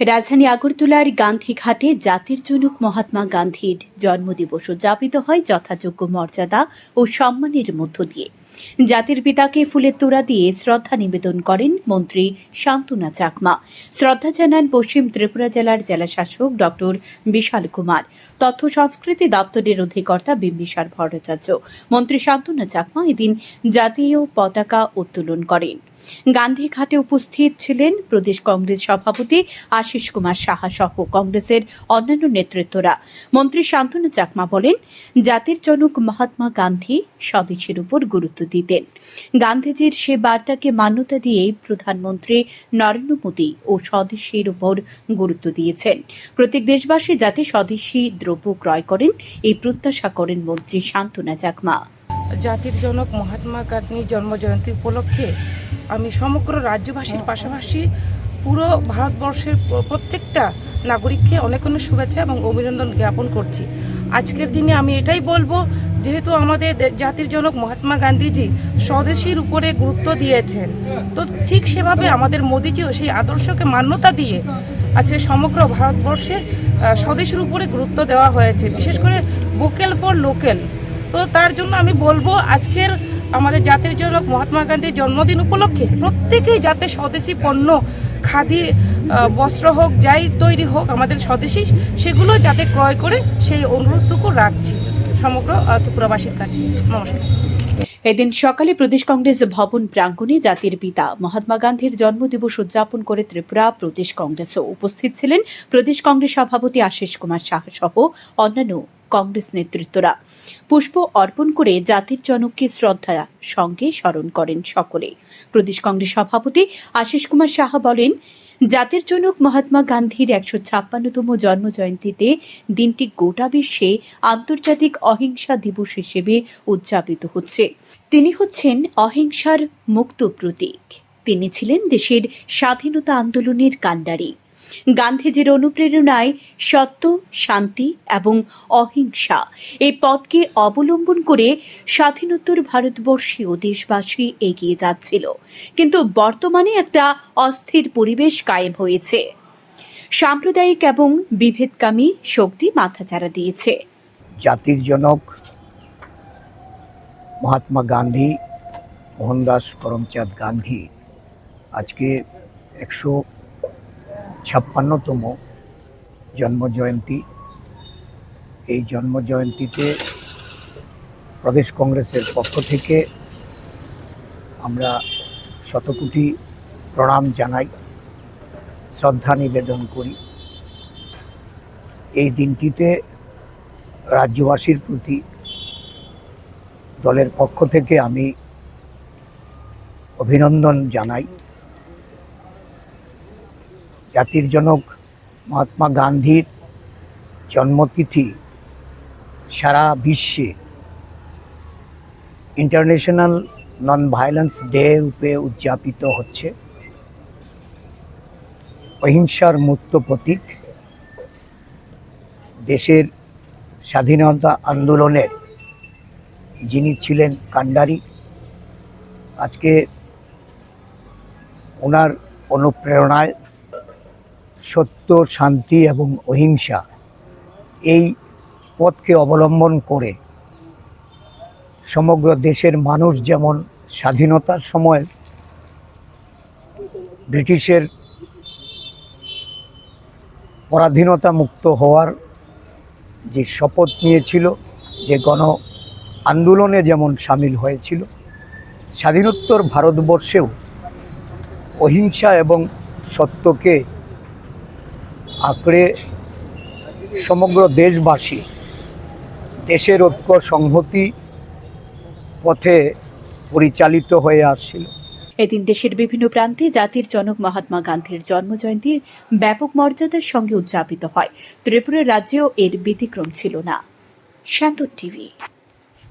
রাজধানী আগরতলার গান্ধীঘাটে জাতির জনক মহাত্মা গান্ধীর জন্মদিবস উদযাপিত হয় যথাযোগ্য মর্যাদা ও সম্মানের মধ্য দিয়ে। জাতির পিতাকে ফুলের তোড়া দিয়ে শ্রদ্ধা নিবেদন করেন মন্ত্রী শান্তনা চাকমা। শ্রদ্ধা জানান পশ্চিম ত্রিপুরা জেলার জেলাশাসক ডক্টর বিশাল কুমার। তথ্য সংস্কৃতি দপ্তরের অধিকর্তা বিম্বিসার ভট্টাচার্য। মন্ত্রী শান্তনা চাকমা এদিন জাতীয় পতাকা উত্তোলন করেন। গান্ধী ঘাটে উপস্থিত ছিলেন প্রদেশ কংগ্রেস সভাপতি আশিস কুমার সাহা সহ কংগ্রেসের অন্যান্য নেতৃত্বরা। মন্ত্রী শান্তনু চাকমা বলেন, জাতির জনক মহাত্মা গান্ধী স্বদেশের উপর গুরুত্ব দিতেন। গান্ধীজির সে বার্তাকে মান্যতা দিয়েই প্রধানমন্ত্রী নরেন্দ্র মোদী ও স্বদেশীর উপর গুরুত্ব দিয়েছেন। প্রত্যেক দেশবাসী যাতে স্বদেশী দ্রব্য ক্রয় করেন, এই প্রত্যাশা করেন মন্ত্রী শান্তনা চাকমা। জাতির জনক মহাত্মা গান্ধীর জন্মজয়ন্তী উপলক্ষে আমি সমগ্র রাজ্যবাসীর পাশাপাশি পুরো ভারতবর্ষের প্রত্যেকটা নাগরিককে অনেক অনেক শুভেচ্ছা এবং অভিনন্দন জ্ঞাপন করছি। আজকের দিনে আমি এটাই বলব যেহেতু আমাদের জাতির জনক মহাত্মা গান্ধীজি স্বদেশীর উপরে গুরুত্ব দিয়েছেন, তো ঠিক সেভাবে আমাদের মোদিজিও সেই আদর্শকে মান্যতা দিয়ে আজকে সমগ্র ভারতবর্ষে স্বদেশের উপরে গুরুত্ব দেওয়া হয়েছে, বিশেষ করে ভোকেল ফর লোকেল তো তার জন্য আমি বলব, আজকের আমাদের জাতির জনক মহাত্মা গান্ধীর জন্মদিন উপলক্ষে প্রত্যেকেই যাতে স্বদেশি পণ্য, খাদি বস্ত্র হোক, যাই তৈরি হোক আমাদের স্বদেশি, সেগুলো যাতে ক্রয় করে সেই অনুরোধটুকু রাখছি। সমগ্র ত্রিপুরাবাসীর কাছে। নমস্কার। এদিন সকালে প্রদেশ কংগ্রেস ভবন প্রাঙ্গণে জাতির পিতা মহাত্মা গান্ধীর জন্মদিবস উদযাপন করে ত্রিপুরা প্রদেশ কংগ্রেসও উপস্থিত ছিলেন প্রদেশ কংগ্রেস সভাপতি আশিস কুমার সাহা সহ অন্যান্য কংগ্রেস নেতৃত্বরা। পুষ্প অর্পণ করে জাতির জনককে শ্রদ্ধা সঙ্গে স্মরণ করেন সকলে। প্রদেশ কংগ্রেস সভাপতি আশিস কুমার সাহা বলেন জাতির জনক মহাত্মা গান্ধীর একশো ছাপ্পান্নতম জন্মজয়ন্তীতে দিনটি গোটা বিশ্বে আন্তর্জাতিক অহিংসা দিবস হিসেবে উদযাপিত হচ্ছে। তিনি হচ্ছেন অহিংসার মুক্ত প্রতীক। তিনি ছিলেন দেশের স্বাধীনতা আন্দোলনের কাণ্ডারি। গান্ধীজির অনুপ্রেরণায় সত্য, শান্তি এবং অহিংসা এই পথকে অবলম্বন করে স্বাধীনোত্তর ভারতবর্ষীয় দেশবাসী এগিয়ে যাচ্ছিল। কিন্তু বর্তমানে একটা অস্থির পরিবেশ কায়েম হয়েছে। সাম্প্রদায়িক এবং বিভেদকামী শক্তি মাথাচাড়া দিয়েছে। জাতির জনক মহাত্মা গান্ধী, মোহনদাস করমচাঁদ গান্ধী আজকে একশো ছাপ্পান্নতম জন্মজয়ন্তী। এই জন্মজয়ন্তীতে প্রদেশ কংগ্রেসের পক্ষ থেকে আমরা শতকোটি প্রণাম জানাই, শ্রদ্ধা নিবেদন করি। এই দিনটিতে রাজ্যবাসীর প্রতি, দলের পক্ষ থেকে আমি অভিনন্দন জানাই। জাতির জনক মহাত্মা গান্ধীর জন্মতিথি সারা বিশ্বে। ইন্টারন্যাশনাল নন ভায়োলেন্স ডে রূপে উদযাপিত হচ্ছে। অহিংসার মুক্ত প্রতীক। দেশের স্বাধীনতা আন্দোলনের যিনি ছিলেন কাণ্ডারি, আজকে ওনার অনুপ্রেরণায় সত্য, শান্তি এবং অহিংসা এই পথকে অবলম্বন করে সমগ্র দেশের মানুষ যেমন স্বাধীনতার সময় ব্রিটিশের পরাধীনতা মুক্ত হওয়ার যে শপথ নিয়েছিল, যে গণ আন্দোলনে যেমন সামিল হয়েছিল, স্বাধীনোত্তর ভারতবর্ষেও অহিংসা এবং সত্যকে আঁকড়ে সমগ্র দেশবাসী দেশের ঐক্য সংহতি পথে পরিচালিত হয়ে আসছিল। এদিন দেশের বিভিন্ন প্রান্তে জাতির জনক মহাত্মা গান্ধীর জন্মজয়ন্তী ব্যাপক মর্যাদার সঙ্গে উদযাপিত হয়। ত্রিপুরা রাজ্যেও এর ব্যতিক্রম ছিল না। শান্ত টিভি।